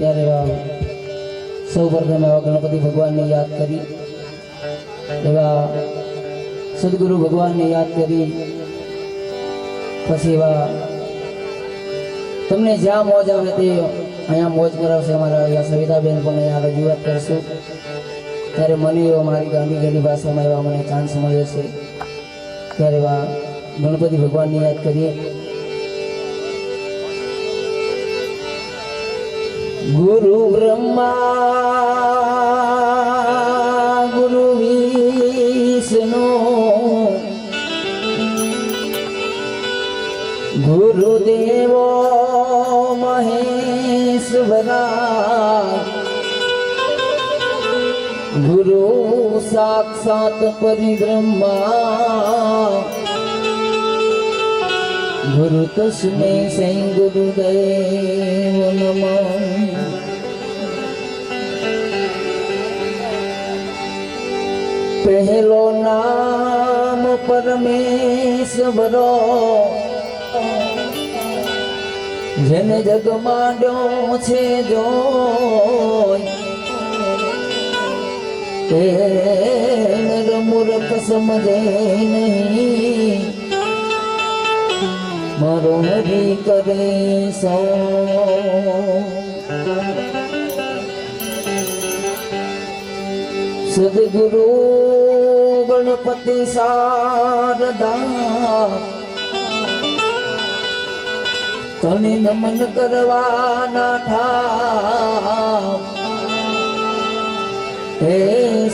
ત્યારે એવા સૌ પ્રથમ એવા ગણપતિ ભગવાનને યાદ કરી, એવા સદગુરુ ભગવાનને યાદ કરી, પછી એવા તમને જ્યાં મોજ આવે તે અહીંયા મોજ કરાવશે અમારા અહીંયા સવિતાબેન પણ અહીંયા રજૂઆત કરશું. ત્યારે મને એવો મારી ગાંધી ગાંધી ભાષામાં એવા મને ચાન્સ મળે છે. ત્યારે એવા ગણપતિ ભગવાનની યાદ કરીએ. ગુરુ બ્રહ્મા ગુરુ વિષ્ણુ. ગુરુદેવો મહેશ્વરા. ગુરુ સાક્ષાત પરિબ્રહ્મા. ગુરુ તસ્મે શ્રી ગુરુદેવ પહેલો નામ પરમેશ્વરો. જેને જગમાંડ્યો છે જો તે નર મૂર્ખ સમજે નહીં. મારો હરી કરે સો. સદગુરુ ગણપતિ શારદા. તને નમન કરવાના થા હે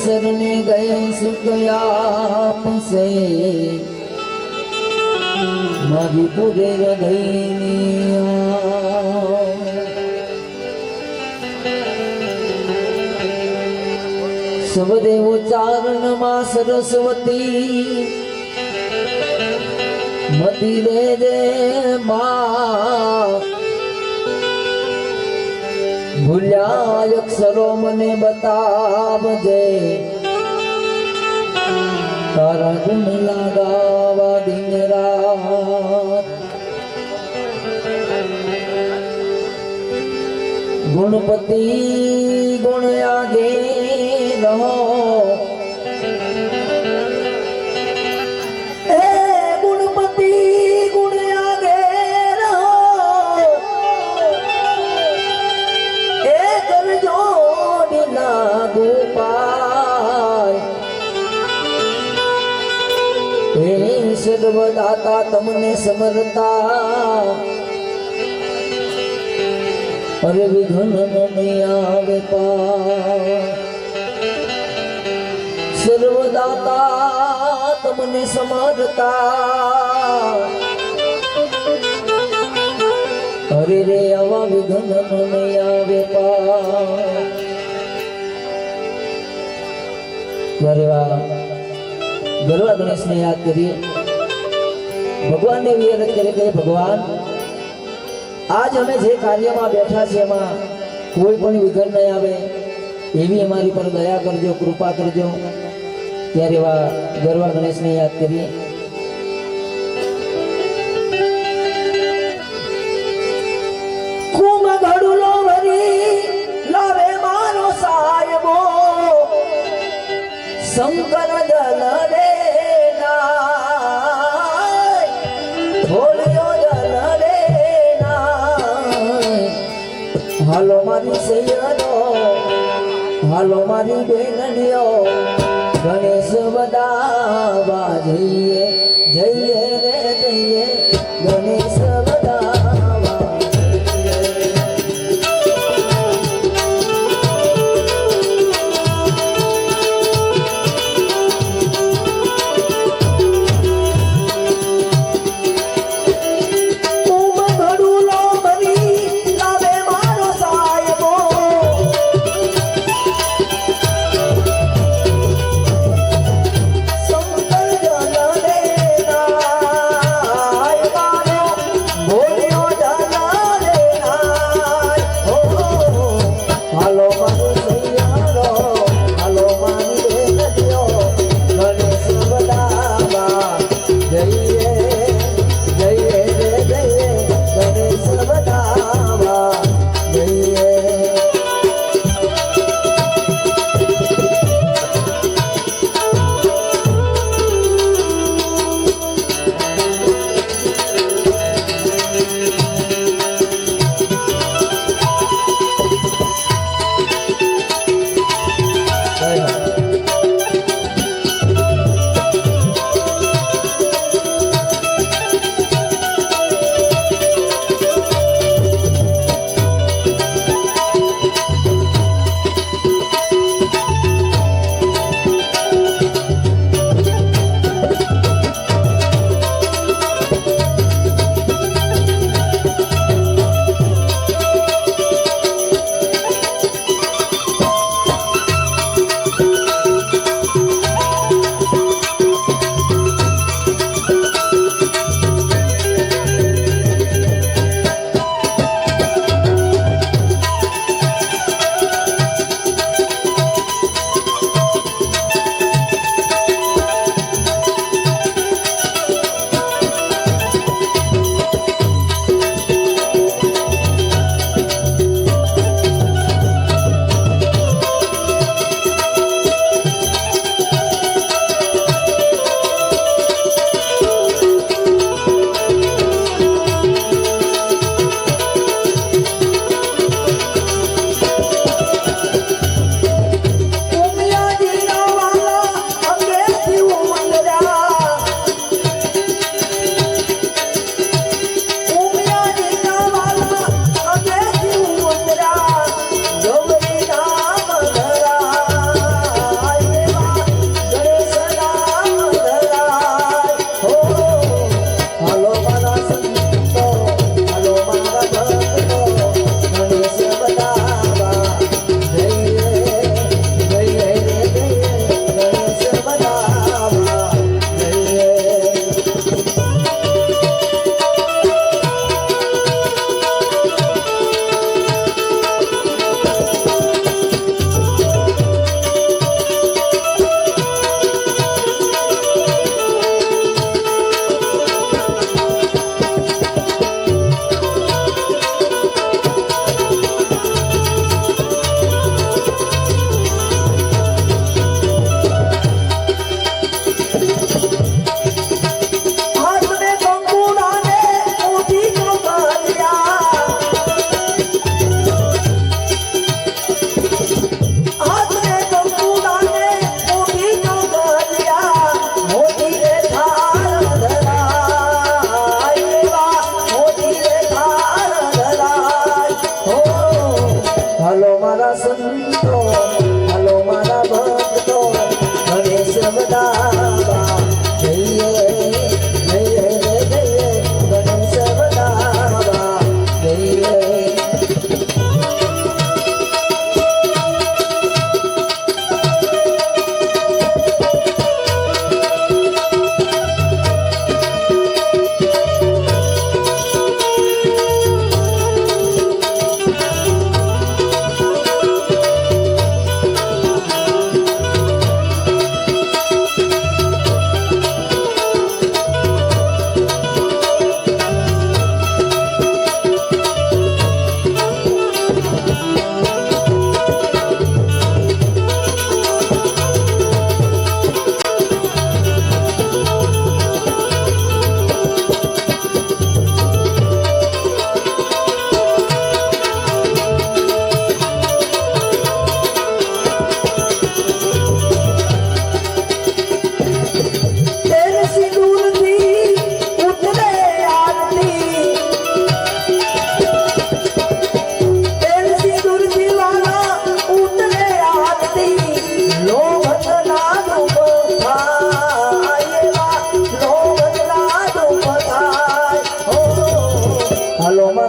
શરણે ગયે સુખયા પસે મારી પૂરે હૃદયની સબદે ઉચ્ચારણમાં સરસ્વતી. મતી દે માં. ભૂલ્યા અક્ષરો મને બતાવજે. તારા ગુણ લગાવા દિન રાત. ગુણપતિ ગુણ આગે. રહો સર્વદાતા તમને સમરતા પર વિઘ્ન નહીં આવે પા સર્વદાતા તમને સમરતા હરે રે, આવા વિઘન નહીં આવે ત્યારે આ ગરવા ગણેશને યાદ કરીએ. ભગવાનને વિયર કરી કે ભગવાન, આજ અમે જે કાર્યમાં બેઠા છે એમાં કોઈ પણ વિઘન નહીં આવે, એવી અમારી પર દયા કરજો, કૃપા કરજો. ત્યારે એવા ગરવા ગણેશને યાદ કરીએ. શંકર જલ રે ભોળિયો જલ રે હાલો મારી સૈયરો હાલો મારી બેનડીઓ ગણેશ બધા જઈએ જઈએ રે જઈએ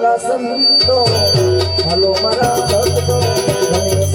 મારા સંતો હાલો મારા ભક્તો